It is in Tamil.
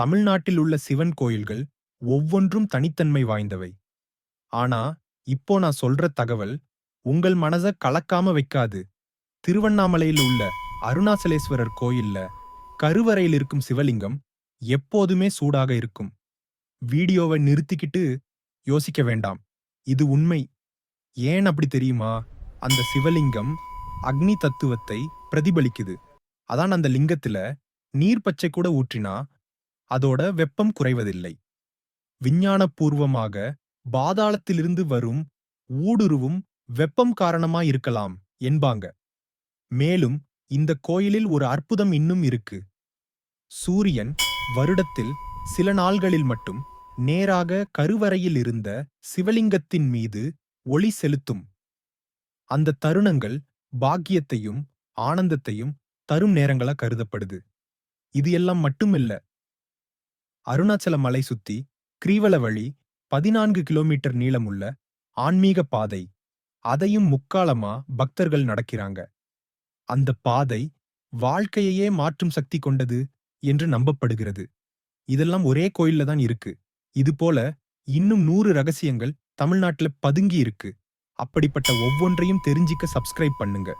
தமிழ்நாட்டில் உள்ள சிவன் கோயில்கள் ஒவ்வொன்றும் தனித்தன்மை வாய்ந்தவை. ஆனா இப்போ நான் சொல்ற தகவல் உங்கள் மனச கலக்காம வைக்காது. திருவண்ணாமலையில் உள்ள அருணாசலேஸ்வரர் கோயில்ல கருவறையில் இருக்கும் சிவலிங்கம் எப்போதுமே சூடாக இருக்கும். வீடியோவை நிறுத்திக்கிட்டு யோசிக்க வேண்டாம். இது உண்மை. ஏன் அப்படி தெரியுமா? அந்த சிவலிங்கம் அக்னி தத்துவத்தை பிரதிபலிக்குது. அதான் அந்த லிங்கத்துல நீர் பச்சை கூட ஊற்றினா அதோட வெப்பம் குறைவதில்லை. விஞ்ஞானபூர்வமாக பாதாளத்திலிருந்து வரும் ஊடுருவும் வெப்பம் காரணமாயிருக்கலாம் என்பாங்க. மேலும் இந்த கோயிலில் ஒரு அற்புதம் இன்னும் இருக்கு. சூரியன் வருடத்தில் சில நாள்களில் மட்டும் நேராக கருவறையில் இருந்த சிவலிங்கத்தின் மீது ஒளி செலுத்தும். அந்த தருணங்கள் பாக்கியத்தையும் ஆனந்தத்தையும் தரும் நேரங்களா கருதப்படுது. இது எல்லாம் மட்டுமில்ல அருணாச்சல மலை சுத்தி கிரீவல வழி பதினான்கு கிலோமீட்டர் நீளமுள்ள ஆன்மீக பாதை. அதையும் முக்காலமா பக்தர்கள் நடக்கிறாங்க. அந்த பாதை வாழ்க்கையையே மாற்றும் சக்தி கொண்டது என்று நம்பப்படுகிறது. இதெல்லாம் ஒரே கோயில்ல தான் இருக்கு. இது போல இன்னும் நூறு ரகசியங்கள் தமிழ்நாட்டுல பதுங்கி இருக்கு. அப்படிப்பட்ட ஒவ்வொன்றையும் தெரிஞ்சிக்க சப்ஸ்கிரைப் பண்ணுங்க.